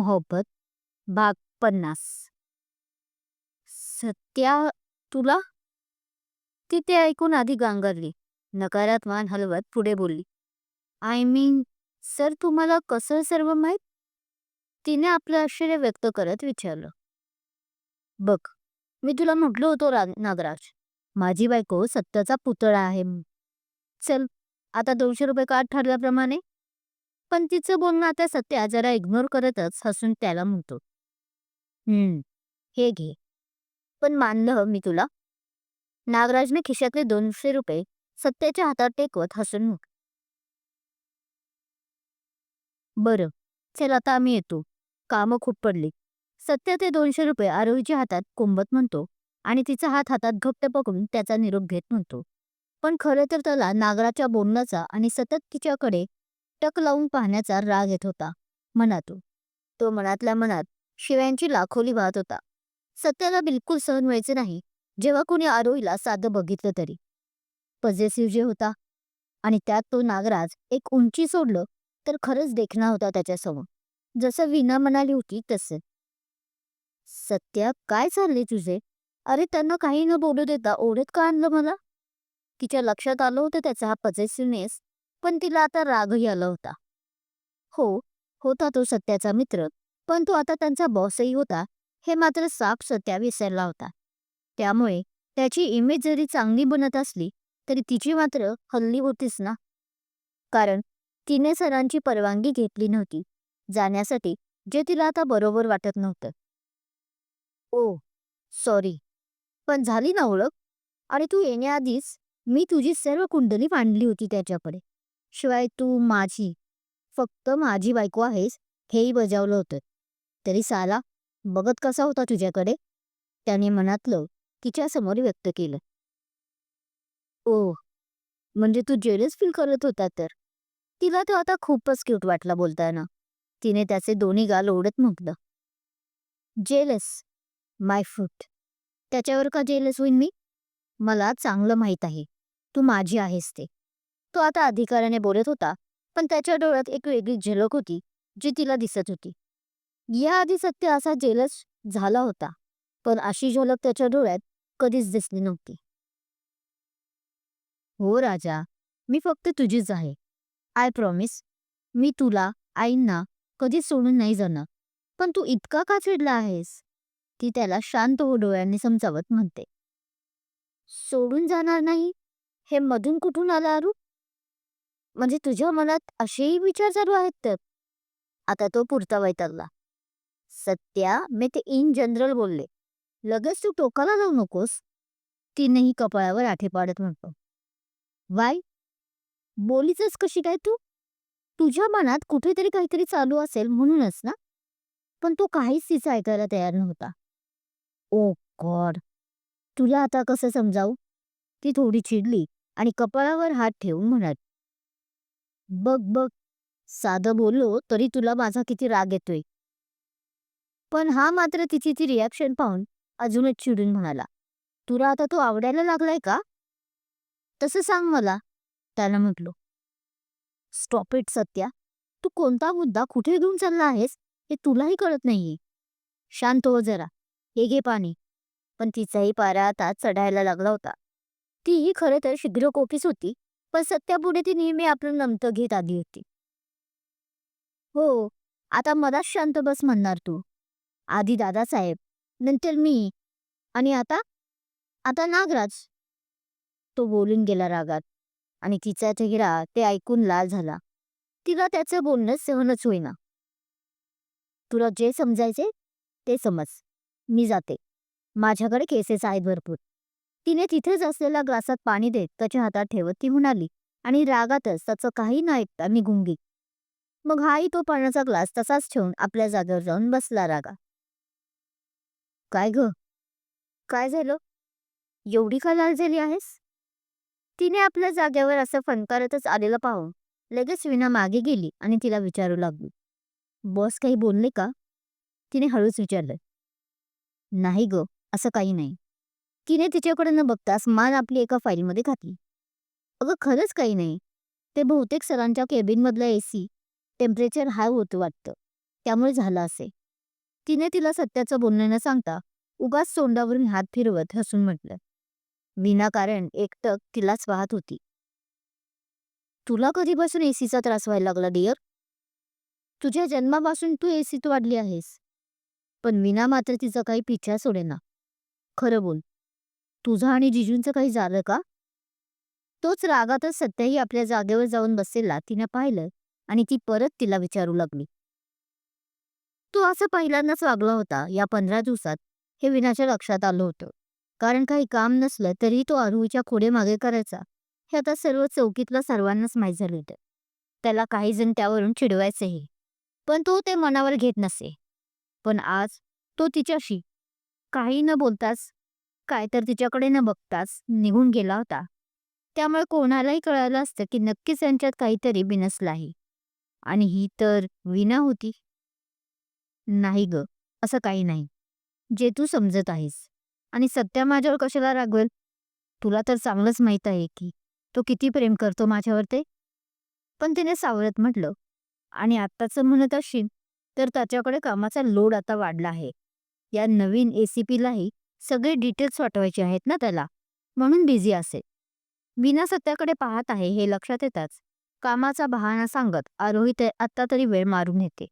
मोहब्बत भाग पन्नास. सत्या तुला? ती ते ऐकून आधी गांगरली. नकारात मान हलवत पुढे बोलली. आय मीन सर तुम्हाला कसं सर्व माहीत? तिने आपलं आश्चर्य व्यक्त करत विचारलं. बघ मी तुला म्हटलो होतो नागराज. माझी बायको सत्याचा पुतळा आहे. चल आता दोनशे रुपये काढ ठरल्याप्रमाणे. पण तिचं बोलणं आता सत्या जरा इग्नोर करतच हसून त्याला म्हणतो. हम्म हे घे. पण मानलं मी तुला. नागराजने खिशातले दोनशे रुपये सत्याच्या हातात टेकवत हसून म्हटलं बरं चल आता आम्ही येतो. कामं खूप पडली. सत्य ते दोनशे रुपये आरोहीच्या हातात कोंबत म्हणतो आणि तिचा हात हातात घट्ट पकडून त्याचा निरोप घेत म्हणतो. पण खरं तर त्याला नागराच्या बोलण्याचा आणि सतत तिच्याकडे टक लावून पाहण्याचा राग येत होता मनातून. तो मनातल्या मनात शिव्यांची लाखोली वाहत होता. सत्याला बिलकुल सहन व्हायचे नाही जेव्हा कोणी आरोहीला साधं बघितलं तरी. पजेसिव्ह जे होता आणि त्यात तो नागराज एक उंची सोडलं तर खरंच देखणा होता त्याच्यासमोर. जसं विना म्हणाली होती तसं. सत्या काय चालले तुझे? अरे त्यांना काही न बोलू देता ओढत का आणलं मला? तिच्या लक्षात आलं होतं त्याचा हा पजेसिव्हनेस पण तिला आता रागही आला होता. हो होता तो सत्याचा मित्र पण तो आता त्यांचा बॉसही होता हे मात्र साफ सत्या विसरला होता. त्यामुळे त्याची इमेज जरी चांगली बनत असली तरी तिची मात्र हल्ली होतीच ना. कारण तिने सरांची परवानगी घेतली नव्हती जाण्यासाठी जे तिला आता बरोबर वाटत नव्हतं. ओ सॉरी पण झाली ना ओळख? आणि तू येण्याआधीच मी तुझी सर्व कुंडली मांडली होती त्याच्याकडे. शिवाय तू माझी फक्त माझी बायको आहेस हेही बजावलं होतं. तरी साला बघत कसा होता तुझ्याकडे? त्याने मनातलं तिच्या समोर व्यक्त केलं. ओ म्हणजे तू जेलस फील करत होता तर? तिला तो आता खूपच क्यूट वाटला बोलताना. तिने त्याचे दोन्ही गाल ओढत म्हटलं. जेलस माय फूट त्याच्यावर का जेलस होईन मी? मला चांगलं माहीत आहे. तू माझी आहेस ते. तो आता अधिकाराने बोलत होता पण त्याच्या डोळ्यात एक वेगळी झलक होती जी तिला दिसत होती. याआधी सत्य असा जेलस झाला होता पण अशी झलक त्याच्या डोळ्यात कधीच दिसली नव्हती. हो राजा मी फक्त तुझीच आहे. आय प्रॉमिस मी तुला आईंना कधीच सोडून नाही जाणार. पण तू इतका का चिडला आहेस? ती त्याला शांत हो डोळ्यांनी समजावत म्हणते. सोडून जाणार नाही? हे मधून कुठून आला अरू म्हणजे तुझ्या मनात असेही विचार चालू आहेत तर? आता तो पुरता वैतागला. सत्या मी ते इन जनरल बोलले. लगेच तू टोकाला जाऊ नकोस. तिनेही कपाळावर आठे पाडत म्हणतो. वाय? बोलीचच कशी काय तू? तुझ्या मनात कुठेतरी काहीतरी चालू असेल म्हणूनच ना? पण तो काहीच तिचं ऐकायला तयार नव्हता. Oh God! तुला आता कसं समजावू? ती थोडी चिडली आणि कपाळावर हात ठेवून म्हणाली. बघ बघ. साधं बोललो तरी तुला माझा किती राग येतोय. पण हा मात्र तिची ती रिॲक्शन पाहून अजूनच चिडून म्हणाला. तुला आता तो आवडायला लागलाय का? तसं सांग मला त्याला म्हटलो. Stop it Satya. तू कोणता मुद्दा कुठे घेऊन चालला आहेस हे तुलाही कळत नाहीये. शांत हो जरा. हे घे पाणी. पण तिचाही पारा आता चढायला लागला होता. तीही खरं तर शीघ्र कोपीच होती. पण सत्यापुढे ती नेहमी आपलं नमतं घेत आली होती. हो आता मलाच शांत बस म्हणणार तू. आधी दादासाहेब नंतर मी. आणि आता? आता नागराज. तो बोलून गेला रागात. आणि तिचा चेहरा ते ऐकून लाल झाला. तिला त्याचं बोलणं सहनच होईना. तुला जे समजायचे ते समज. मी जाते. माझ्याकडे केसेस आहेत भरपूर. तिने तिथेच असलेल्या ग्लासात पाणी देत त्याच्या हातात ठेवत ती म्हणाली आणि रागातच त्याचं काही न ऐकता निघून गेली मग हाही तो पाण्याचा ग्लास तसाच ठेवून आपल्या जागेवर जाऊन बसला रागा. काय ग? काय झालं? एवढी का लाल झाली आहेस? तिने आपल्या जागेवर असं फणकारतच आलेलं पाहून लगेच विना मागे गेली आणि तिला विचारू लागली बॉस काही बोलले का? तिने हळूच विचारलं नाही ग असं काही नाही. तिने तिच्याकडे न बघताच मान आपली एका फाईलमध्ये घातली. अगं खरंच काही नाही. ते बहुतेक सरांच्या केबिनमधला ए सी टेम्परेचर हाय होतं वाटतं. त्यामुळे झालं असे. तिने तिला सत्याचं बोलणं न सांगता उगाच तोंडावरून हात फिरवत हसून म्हटलं विनाकारण एकटक तिलाच पाहत होती. तुला कधीपासून एसीचा त्रास व्हायला लागला डिअर तुझ्या जन्मापासून तू एसीत वाढली आहेस. पण विना मात्र तिचा काही पिछा सोडेना. खरं बोल तुझं आणि जिजूंचं काही झालं का? तोच रागातच सत्याही आपल्या जागेवर जाऊन बसलेला तिनं पाहिलं आणि ती परत तिला विचारू लागली. तू असं पहिल्यांदाच वागला होता या पंधरा दिवसात हे विनाच्या लक्षात आलं होतं. कारण काही काम नसलं तरी तो अरुईच्या खोडे मागे करायचा हे आता सर्व चौकीतल्या सर्वांनाच माहीत झालं होतं. त्याला काही जण त्यावरून चिडवायचेही. पण तो ते मनावर घेत नसे. पण आज तो तिच्याशी काही न बोलताच काय तर तिच्याकडे न बघताच निघून गेला होता. त्यामुळे कोणालाही कळालं असतं की नक्कीच यांच्यात काहीतरी बिनसलं आहे. आणि ही तर विना होती. नाही ग असं काही नाही. जे तू समजत आहेस. आणि सत्या माझ्यावर कशाला रागवेल? तुला तर चांगलंच माहीत आहे की तो किती प्रेम करतो माझ्यावर ते. पण तिने सावरत म्हटलं आणि आत्ताचं म्हणत असशील तर त्याच्याकडे कामाचा लोड आता वाढला आहे. या नवीन ए सी पीलाही सगळे डिटेल्स वाटवायचे आहेत ना त्याला. म्हणून बिझी असेल. विना सत्याकडे पाहत आहे हे लक्षात येताच. कामाचा बहाणा सांगत आरोही ते आत्ता तरी वेळ मारून येते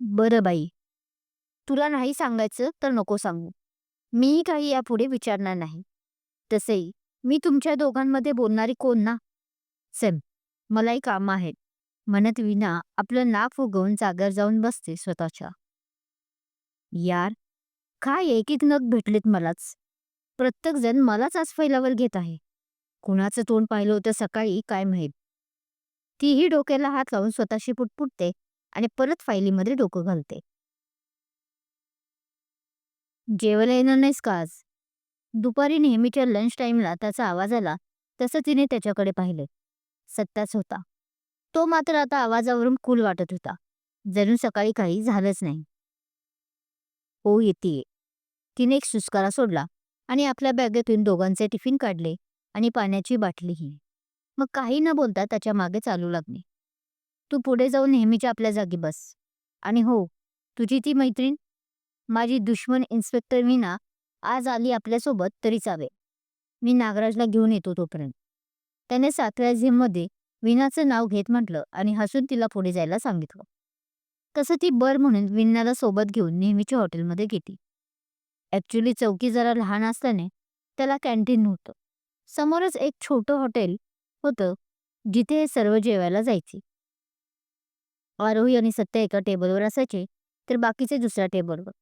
बरं बाई. तुला नाही सांगायचं तर नको सांगू. मीही काही यापुढे विचारणार नाही. तसेही मी तुमच्या दोघांमध्ये बोलणारी कोण ना? सेम मलाही काम आहेत म्हणत विना आपलं नाक फुगवून जागर जाऊन बसते स्वतःच्या. यार काय एक एक नग भेटलेत मलाच. प्रत्येक जण मलाच आज फैलावर घेत आहे. कुणाचं तोंड पाहिलं होतं सकाळी काय माहीत. तीही डोक्याला हात लावून स्वतःशी पुटपुटते आणि परत फायलीमध्ये डोकं घालते. जेवायला येणार नाहीस का आज? दुपारी नेहमीच्या लंच टाईमला त्याचा आवाज आला तसं तिने त्याच्याकडे पाहिले. सत्याच होता. तो मात्र आता आवाजावरून कुल वाटत होता. जणू सकाळी काही झालंच नाही. हो येते तिने एक सुस्कारा सोडला आणि आपल्या बॅगेतून दोघांचे टिफिन काढले आणि पाण्याची बाटलीही मग काही न बोलता त्याच्यामागे चालू लागले. तू पुढे जाऊन नेहमीच्या आपल्या जागी बस. आणि हो तुझी ती मैत्रीण? माझी दुश्मन इन्स्पेक्टर मीना आज आली आपल्यासोबत तरी चावे मी नागराजला घेऊन येतो तोपर्यंत. त्याने सातव्या झिममध्ये विनाचं नाव घेत म्हटलं आणि हसून तिला पुढे जायला सांगितलं. तसं ती बर म्हणून विनाला सोबत घेऊन नेहमीच्या हॉटेलमध्ये गेली. ॲक्च्युली चौकी जरा लहान असल्याने त्याला कॅन्टीन नव्हतं. समोरच एक छोटं हॉटेल होतं जिथे हे सर्व जेवायला जायचे. आरोही आणि सत्य एका टेबलवर असायचे तर बाकीचे दुसऱ्या टेबलवर.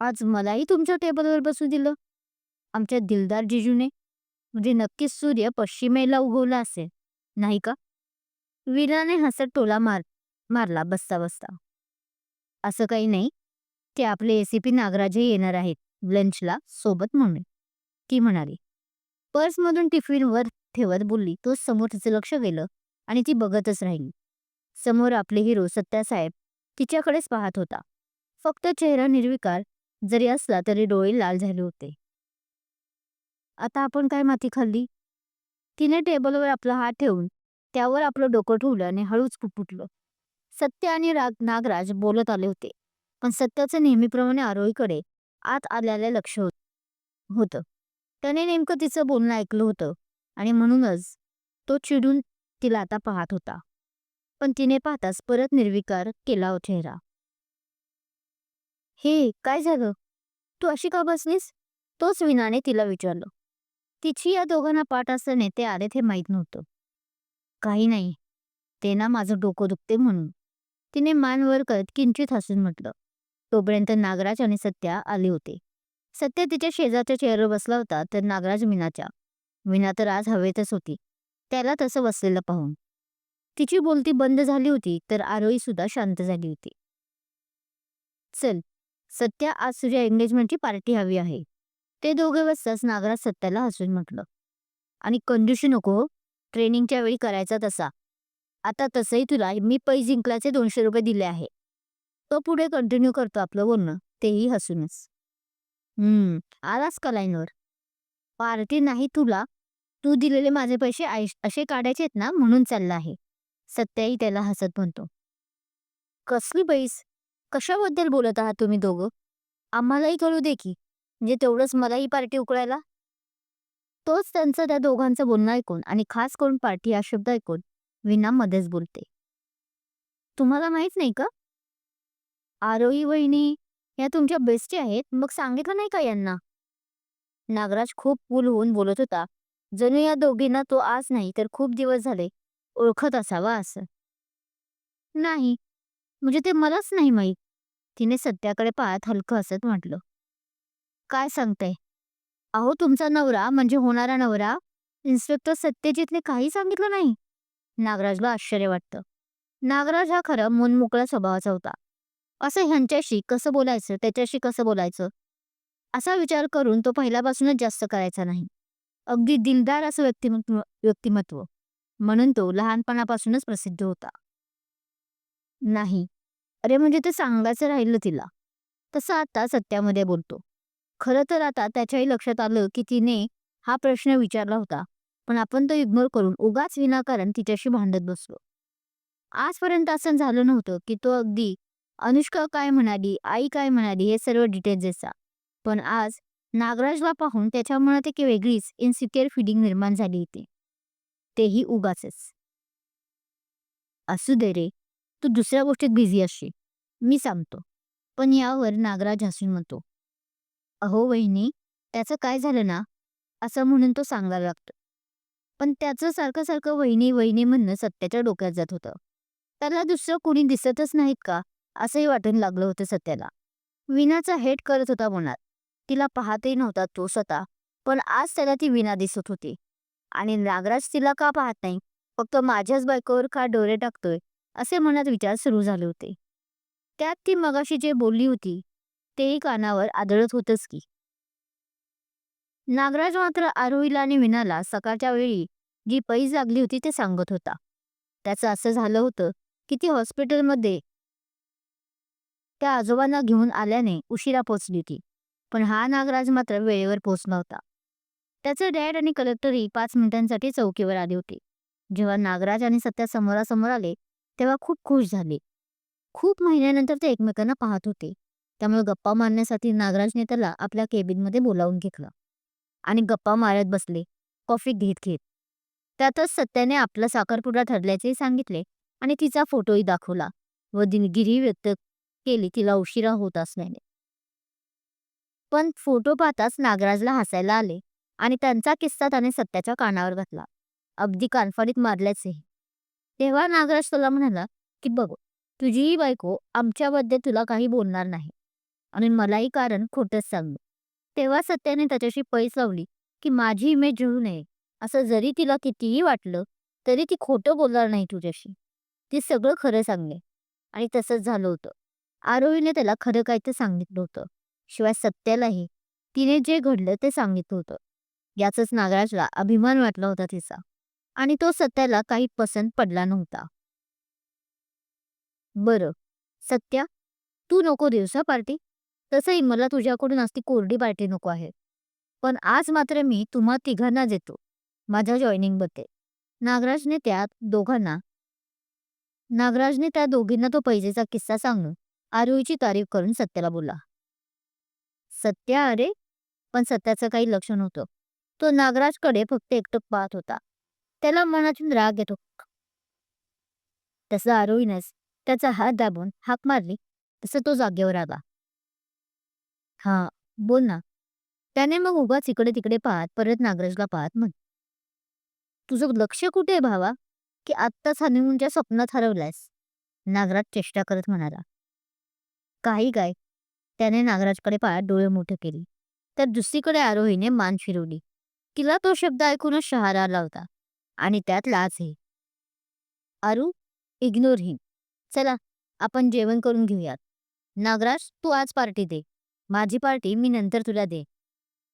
आज मलाही तुमच्या टेबलवर बसू दिलं. आमच्या दिलदार जिजूने म्हणजे नक्कीच सूर्य पश्चिमेला उगवला असेल नाही का? वीराने हसत टोला मार मारला बसता बसता. असं काही नाही. ते आपले एसीपी नागराजही येणार आहेत ब्लंचला सोबत म्हणून. ती म्हणाली पर्समधून टिफिन वर ठेवत बोलली तो समोर तिचं लक्ष गेलं आणि ती बघतच राहिली. समोर आपले हिरो सत्यासाहेब तिच्याकडेच पाहत होता. फक्त चेहरा निर्विकार जरी असला तरी डोळे लाल झाले होते. आता आपण काय माती खाल्ली? तिने टेबलवर आपला हात ठेवून त्यावर आपलं डोकं ठेवलं आणि हळूच कुपुटलं सत्य आणि राग नागराज बोलत आले होते. पण सत्याचं नेहमीप्रमाणे आरोहीकडे आत आल्याला लक्ष होत होतं. त्याने नेमकं तिचं बोलणं ऐकलं होतं आणि म्हणूनच तो चिडून तिला आता पाहत होता. पण तिने पाहताच परत निर्विकार केला हो चेहरा. हे काय झालं? तू अशी का बसलीस? तोच विनाने तिला विचारलं. तिची या दोघांना पाठ असल्याने ते आलेत हे माहीत नव्हतं. काही नाही. ते ना माझं डोकं दुखते म्हणून. तिने मान वर करत किंचित हसून म्हटलं. तोपर्यंत नागराज आणि सत्या आले होते. सत्या तिच्या शेजारच्या चेअरवर बसला होता तर नागराज मीनाच्या. मीना तर आज हवेतच होती. त्याला तसं बसलेलं पाहून. तिची बोलती बंद झाली होती तर आरोही सुद्धा शांत झाली होती. चल सत्या आज तुझ्या एंगेजमेंटची पार्टी हवी आहे. ते दोघे बसताच नागराज सत्याला हसून म्हटलं. आणि कंडिशन नको हो, ट्रेनिंगच्या वेळी करायचा तसा. आता तसंही तुला मी पै जिंकल्याचे दोनशे रुपये दिले आहे. तो पुढे कंटिन्यू करतो आपलं बोलणं तेही हसूनच. हम्म आलास का लाईनवर पार्टी नाही तुला. तू दिलेले माझे पैसे आयुष असे काढायचे आहेत ना म्हणून चालला आहे. सत्याही त्याला हसत म्हणतो. कसली बैस? कशाबद्दल बोलत आहात तुम्ही दोघं? आम्हालाही कळू दे की. म्हणजे तेवढंच मलाही पार्टी उकळायला? तोच त्यांचं त्या दोघांचं बोलणं ऐकून आणि खास करून पार्टी हा शब्द ऐकून विना मध्येच बोलते. तुम्हाला माहीत नाही का? आरोही वहिनी या तुमच्या बेस्टी आहेत. मग सांगितलं नाही का यांना? नागराज खूप फुल होऊन बोलत होता. जणू या दोघींना तो आज नाही तर खूप दिवस झाले. ओळखत असावा असं. नाही. म्हणजे ते मलाच नाही माहीत. तिने सत्याकडे पाहत हलकं असत म्हटलं. काय सांगताय? अहो तुमचा नवरा म्हणजे होणारा नवरा इन्स्पेक्टर सत्यजितने काही सांगितलं नाही? नागराजला आश्चर्य वाटतं. नागराज हा खरा मनमोकळा स्वभावाचा होता. असं ह्यांच्याशी कसं बोलायचं त्याच्याशी कसं बोलायचं? असा विचार करून तो पहिल्यापासूनच जास्त करायचा नाही. अगदी दिलदार असं व्यक्तिमत्व व्यक्तिमत्व म्हणून तो लहानपणापासूनच प्रसिद्ध होता. नाही. अरे म्हणजे ते सांगायचं राहिलं तिला. तसं आता सत्यामध्ये बोलतो. खरं तर आता त्याच्याही लक्षात आलं की तिने हा प्रश्न विचारला होता पण आपण तो इग्नोर करून उगाच विनाकारण तिच्याशी भांडत बसलो. आजपर्यंत असं झालं नव्हतं की तो अगदी अनुष्का काय म्हणाली? आई काय म्हणाली? हे सर्व डिटेल्स असा पण आज नागराजला पाहून त्याच्या मनात एक वेगळीच इन्सिक्युअर फिलिंग निर्माण झाली होती. तेही उगाच असू दे रे तू दुसऱ्या गोष्टीत बिझी असशील. मी सांगतो. पण यावर नागराज हसून म्हणतो अहो वहिनी त्याचं काय झालं ना? असं म्हणून तो सांगायला लागतो. पण त्याचं सारखं सारखं वहिनी वहिनी म्हणणं सत्याच्या डोक्यात जात होतं. त्याला दुसरं कोणी दिसतच नाहीत का? असंही वाटून लागलं होतं सत्याला. विनाचा हेट करत होता मनात. तिला पाहतही नव्हता तो स्वतः पण आज त्याला ती विना दिसत होती. आणि नागराज तिला का पाहत नाही? फक्त माझ्याच बायकोवर का डोरे टाकतोय? असे मनात विचार सुरू झाले होते. त्यात ती मगाशी जे बोलली होती तेही कानावर आदळत होतच की. नागराज मात्र आरोहीला आणि विनाला सकाळच्या वेळी जी पैज लागली होती ते सांगत होता. त्याचं असं झालं होतं की ती हॉस्पिटलमध्ये त्या आजोबांना घेऊन आल्याने उशिरा पोचली होती. पण हा नागराज मात्र वेळेवर पोचला होता त्याचं डॅड आणि कलेक्टरही पाच मिनिटांसाठी चौकीवर आले होते. जेव्हा नागराज आणि सत्या समोरासमोर आले तेव्हा खूप खुश झाले. खूप महिन्यानंतर ते एकमेकांना पाहत होते. त्यामुळे गप्पा मारण्यासाठी नागराजने त्याला आपल्या केबिनमध्ये बोलावून घेतलं. आणि गप्पा मारत बसले कॉफी घेत घेत. त्यातच सत्याने आपला साखरपुडा ठरल्याचेही सांगितले आणि तिचा फोटोही दाखवला व दिलगिरी व्यक्त केली तिला उशिरा होत असल्याने. पण फोटो पाहताच नागराजला हसायला आले आणि त्यांचा किस्सा त्याने सत्याच्या कानावर घातला. अगदी कानफाडीत मारल्याचे तेव्हा नागराज तुला म्हणाला की बघ तुझीही बायको आमच्याबद्दल तुला काही बोलणार नाही आणि मलाही कारण खोटंच सांगू. तेव्हा सत्याने त्याच्याशी पैस लावली की माझी इमेज जळू नये. असं जरी तिला कितीही वाटलं तरी ती खोटं बोलणार नाही तुझ्याशी. ती सगळं खरं सांगले. आणि तसंच झालं होतं. आरोहीने त्याला खरं काय ते सांगितलं होतं. शिवाय सत्यालाही तिने जे घडलं ते सांगितलं होतं. याचंच नागराजला अभिमान वाटला होता तिचा. आणि तो सत्याला काही पसंत पडला नव्हता. बरं. सत्या तू नको दिवसा पार्टी. तसंही मला तुझ्याकडून असती कोरडी पार्टी नको आहे. पण आज मात्र मी तुम्हा तिघांना देतो. माझ्या जॉईनिंगबद्दल. नागराजने त्यात दोघांना नागराजने त्या दोघींना तो पैजेचा किस्सा सांगून आरोहीची तारीफ करून सत्याला बोलला. सत्या अरे पण सत्याचं काही लक्ष नव्हतं. तो नागराजकडे फक्त एकटक पाहत होता. त्याला मनातून राग येतो तसं आरोहीनेच त्याचा हात दाबून हाक मारली तसं तो जागेवर आला. हा बोल ना. त्याने मग उगाच इकडे तिकडे पाहत परत नागराजला पाहत म्हण तुझं लक्ष कुठे भावा? की आत्ताच हनीमूनच्या स्वप्नात हरवलायस. नागराज चेष्टा करत म्हणाला. काही काय त्याने नागराजकडे पाहत डोळे मोठे केले. तर दुसरीकडे आरोहीने मान फिरवली. तिला तो शब्द ऐकूनच शहारा आला होता. आणि त्यात लाजही आरू इग्नोर हिम चला आपण जेवण करून घेऊयात. नागराज तू आज पार्टी दे. माझी पार्टी मी नंतर तुला दे.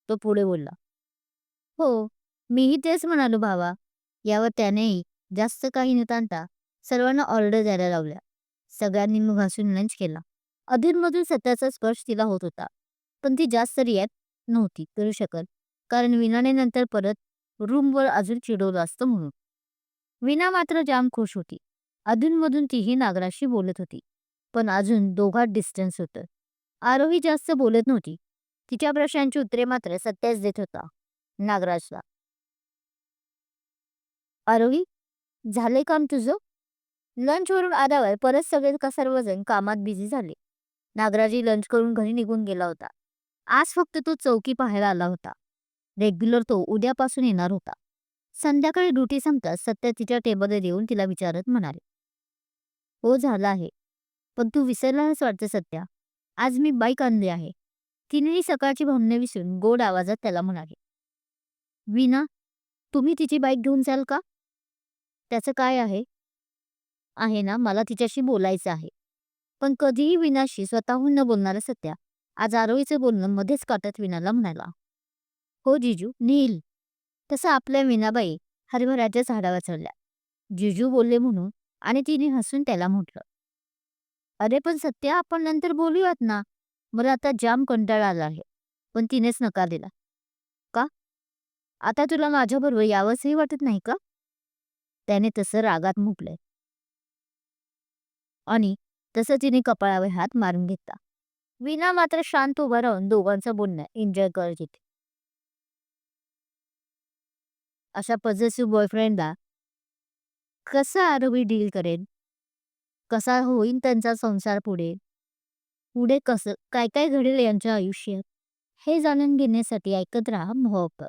तो पुढे बोलला. हो मीही तेच म्हणालो भावा. यावर त्यानेही जास्त काही न ताणता सर्वांना ऑर्डर द्यायला लावल्या. सगळ्यांनी मग हसून लंच केला. अधूनमधून सत्याचा स्पर्श तिला होत होता. पण ती जास्त रिॲक्ट नव्हती करू शकत कारण विनाने नंतर परत रूमवर अजून चिडवलं असतं म्हणून. विना मात्र जाम खुश होती. अधूनमधून तीही नागराजशी बोलत होती. पण अजून दोघात डिस्टन्स होतं. आरोही जास्त बोलत नव्हती. तिच्या प्रश्नांची उत्तरे मात्र सत्याच देत होता नागराजला. आरोही झाले काम तुझं? लंचवरून आल्यावर परत सगळे का सर्वजण कामात बिझी झाले? नागराजी लंच करून घरी निघून गेला होता. आज फक्त तो चौकी पाहायला आला होता. रेग्युलर तो उद्यापासून येणार होता. संध्याकाळी ड्युटी संपताच सत्या तिच्या टेबलवर येऊन तिला विचारत म्हणाले. हो झालं आहे. पण तू विसरलाच वाटतं सत्या? आज मी बाईक आणली आहे. तिनेही सकाळची भावने विसरून गोड आवाजात त्याला म्हणाले. विना तुम्ही तिची बाईक घेऊन जाल का? त्याचं काय आहे? आहे ना मला तिच्याशी बोलायचं आहे. पण कधीही विनाशी स्वतःहून न बोलणारा सत्या आज आरोहीचं बोलणं मध्येच काटत विनाला म्हणाला हो जिजू नील तसं आपल्या विनाबाई हरिभराच्या झाडावर चढल्या. जिजू बोलले म्हणून आणि तिने हसून त्याला म्हटलं. अरे पण सत्या आपण नंतर बोलूयात ना. मला आता जाम कंटाळा आला आहे. पण तिनेच नकार दिला. का? आता तुला माझ्याबरोबर यावंसही वाटत नाही का? त्याने तसं रागात मुकलंय आणि तसं तिने कपाळावर हात मारून घेतला. विना मात्र शांत उभा राहून दोघांचं बोलणं एन्जॉय करत होते. अशा पॉझिटिव्ह बॉयफ्रेंडला कसा आरोही डील करेल? कसा होईल त्यांचा संसार पुढे? पुढे कसं काय काय घडेल यांच्या आयुष्यात? हे जाणून घेण्यासाठी ऐकत राहा मोहब्बत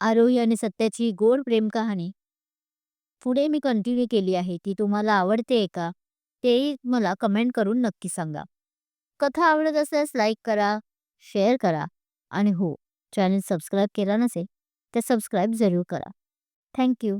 आरोही आणि सत्याची गोड प्रेम कहाणी. पुढे मी कंटिन्यू केली आहे. ती तुम्हाला आवडते का? तेही मला कमेंट करून नक्की सांगा. कथा आवडत असल्यास लाईक करा शेअर करा आणि हो चॅनल सबस्क्राईब केला नसेल तर सबस्क्राईब जरूर करा. थँक्यू.